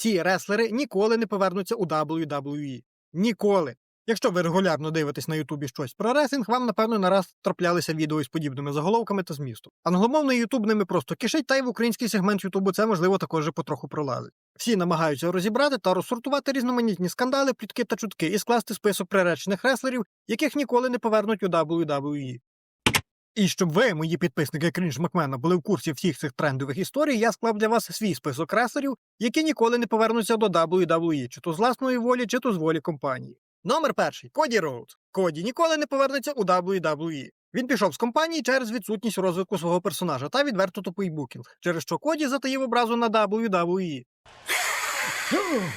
ці реслери ніколи не повернуться у WWE. Ніколи. Якщо ви регулярно дивитесь на Ютубі щось про реслінг, вам напевно не раз траплялися відео із подібними заголовками та змістом. Англомовний Ютуб ними просто кишить, та й в український сегмент Ютубу це можливо також потроху пролазить. Всі намагаються розібрати та розсортувати різноманітні скандали, плітки та чутки і скласти список приречених реслерів, яких ніколи не повернуть у WWE. І щоб ви, мої підписники Крінж Макмена, були в курсі всіх цих трендових історій, я склав для вас свій список реслерів, які ніколи не повернуться до WWE, чи то з власної волі, чи то з волі компанії. Номер перший Коді Роудс. Коді ніколи не повернеться у WWE. Він пішов з компанії через відсутність розвитку свого персонажа та відверто тупий букінг, через що Коді затаїв образу на WWE.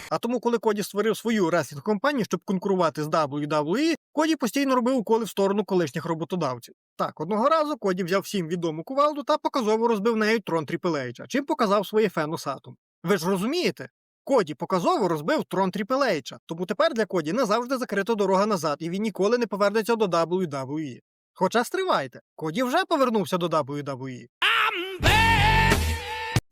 А тому, коли Коді створив свою реслінг компанію, щоб конкурувати з WWE, Коді постійно робив уколи в сторону колишніх роботодавців. Так, одного разу Коді взяв всім відому кувалду та показово розбив нею трон Тріпл чим показав своє фену Сатум. Ви ж розумієте? Коді показово розбив трон Тріпл Ейча, тому тепер для Коді назавжди закрита дорога назад, і він ніколи не повернеться до WWE. Хоча стривайте, Коді вже повернувся до WWE.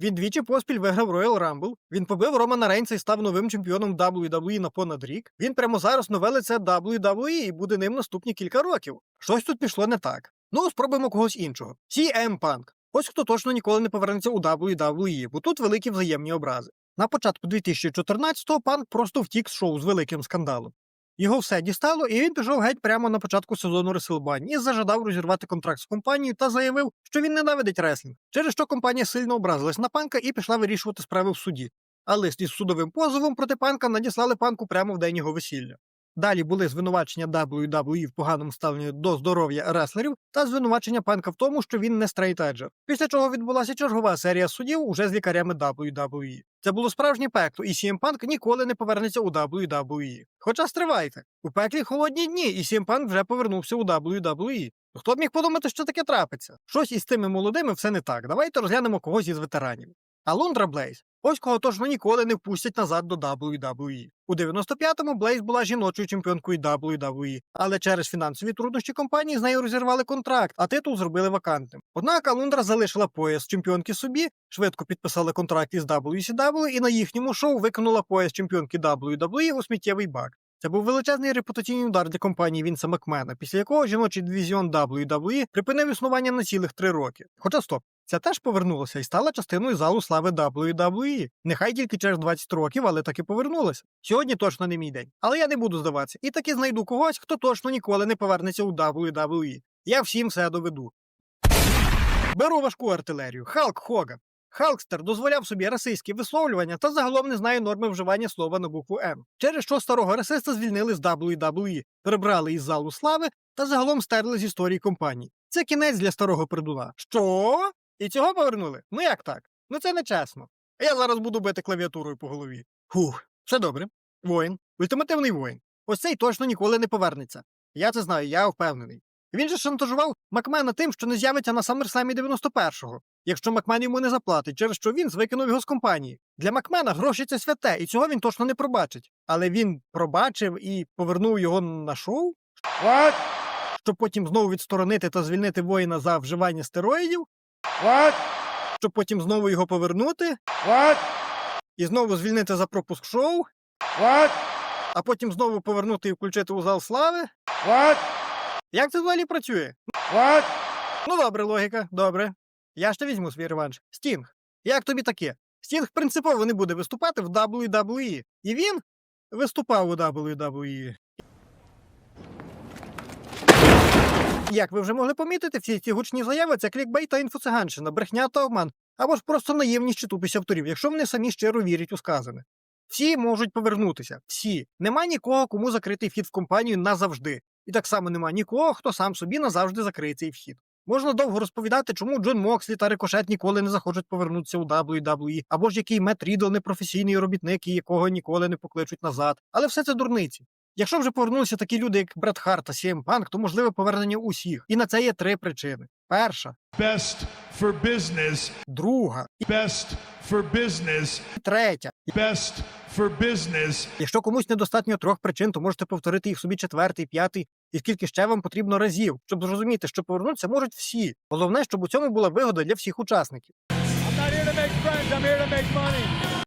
Він двічі поспіль виграв Royal Rumble, він побив Романа Рейнса і став новим чемпіоном WWE на понад рік. Він прямо зараз нове лице WWE і буде ним наступні кілька років. Щось тут пішло не так. Ну, спробуємо когось іншого. CM Punk. Ось хто точно ніколи не повернеться у WWE, бо тут великі взаємні образи. На початку 2014-го Панк просто втік з шоу з великим скандалом. Його все дістало, і він пішов геть прямо на початку сезону Реселбані і зажадав розірвати контракт з компанією та заявив, що він ненавидить реслінг, через що компанія сильно образилась на панка і пішла вирішувати справи в суді. А лист із судовим позовом проти панка надіслали панку прямо в день його весілля. Далі були звинувачення WWE в поганому ставленні до здоров'я реслерів та звинувачення панка в тому, що він не стрейтеджер. Після чого відбулася чергова серія судів уже з лікарями WWE. Це було справжнє пекло, і CM Punk ніколи не повернеться у WWE. Хоча стривайте, у пеклі холодні дні, і CM Punk вже повернувся у WWE. Хто б міг подумати, що таке трапиться? Щось із тими молодими все не так. Давайте розглянемо когось із ветеранів. Алондра Блейз. Ось кого точно ніколи не впустять назад до WWE. У 95-му Блейз була жіночою чемпіонкою WWE, але через фінансові труднощі компанії з нею розірвали контракт, а титул зробили вакантним. Однак Алундра залишила пояс чемпіонки собі, швидко підписала контракт із WCW і на їхньому шоу виконала пояс чемпіонки WWE у сміттєвий бак. Це був величезний репутаційний удар для компанії Вінса Макмена, після якого жіночий дивізіон WWE припинив існування на цілих три роки. Хоча стоп, ця теж повернулася і стала частиною залу слави WWE. Нехай тільки через 20 років, але таки повернулася. Сьогодні точно не мій день. Але я не буду здаватися. І таки знайду когось, хто точно ніколи не повернеться у WWE. Я всім все доведу. Беру важку артилерію. Халк Хоган. Халкстер дозволяв собі расистські висловлювання та загалом не знає норми вживання слова на букву М, через що старого расиста звільнили з WWE, прибрали із залу слави та загалом стерли з історії компанії. Це кінець для старого придуна. Що? І цього повернули? Ну як так? Ну це не чесно. А я зараз буду бити клавіатурою по голові. Хух, все добре. Воїн, ультимативний воїн. Ось цей точно ніколи не повернеться. Я це знаю, я впевнений. Він же шантажував Макмена тим, що не з'явиться на SummerSlam 91-го, якщо Макмен йому не заплатить, через що він викинув його з компанії. Для Макмена гроші це святе, і цього він точно не пробачить. Але він пробачив і повернув його на шоу, What? щоб потім знову відсторонити та звільнити воїна за вживання стероїдів, What? щоб потім знову його повернути What? і знову звільнити за пропуск шоу, What? а потім знову повернути і включити у зал слави. What? Як це взагалі працює? What? Ну, добре, логіка, добре. Я ж те візьму свій реванш. Стінг. Як тобі таке? Стінг принципово не буде виступати в WWE. І він виступав у WWE. Як ви вже могли помітити, всі ці гучні заяви це клікбейт та інфоциганщина, брехня та обман, або ж просто наївність чи тупість авторів, якщо вони самі щиро вірять у сказане. Всі можуть повернутися. Всі. Нема нікого, кому закритий вхід в компанію назавжди. І так само нема нікого, хто сам собі назавжди закриє цей вхід. Можна довго розповідати, чому Джон Мокслі та Рикошет ніколи не захочуть повернутися у WWE, або ж який Мет Рідл непрофесійний робітник, і якого ніколи не покличуть назад. Але все це дурниці. Якщо вже повернулися такі люди, як Бред Харт та CM Punk, то можливе повернення усіх. І на це є три причини: перша, Best for business. друга Best for business. третя. Best for business. Якщо комусь недостатньо трьох причин, то можете повторити їх собі четвертий, п'ятий, і скільки ще вам потрібно разів, щоб зрозуміти, що повернутися можуть всі. Головне, щоб у цьому була вигода для всіх учасників.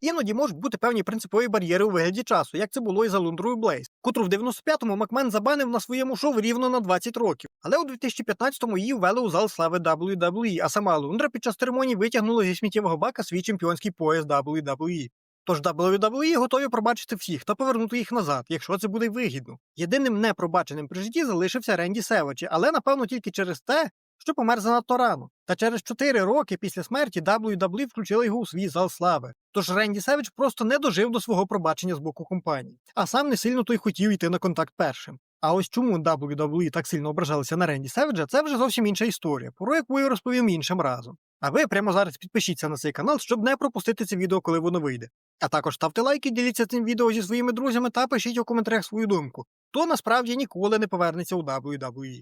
Іноді можуть бути певні принципові бар'єри у вигляді часу, як це було і за Лундрою Блейз, котру в 95-му Макмен забанив на своєму шоу рівно на 20 років. Але у 2015-му її ввели у зал слави WWE, а сама Лундра під час церемонії витягнула зі сміттєвого бака свій чемпіонський пояс WWE. Тож WWE готові пробачити всіх та повернути їх назад, якщо це буде вигідно. Єдиним непробаченим при житті залишився Ренді Севачі, але напевно тільки через те, що помер занадто рано. Та через 4 роки після смерті WWE включили його у свій зал слави. Тож Ренді Севич просто не дожив до свого пробачення з боку компанії, а сам не сильно той хотів йти на контакт першим. А ось чому WWE так сильно ображалися на Ренді Севеджа, це вже зовсім інша історія, про яку я розповім іншим разом. А ви прямо зараз підпишіться на цей канал, щоб не пропустити це відео, коли воно вийде. А також ставте лайки, діліться цим відео зі своїми друзями та пишіть у коментарях свою думку. Хто насправді ніколи не повернеться у WWE.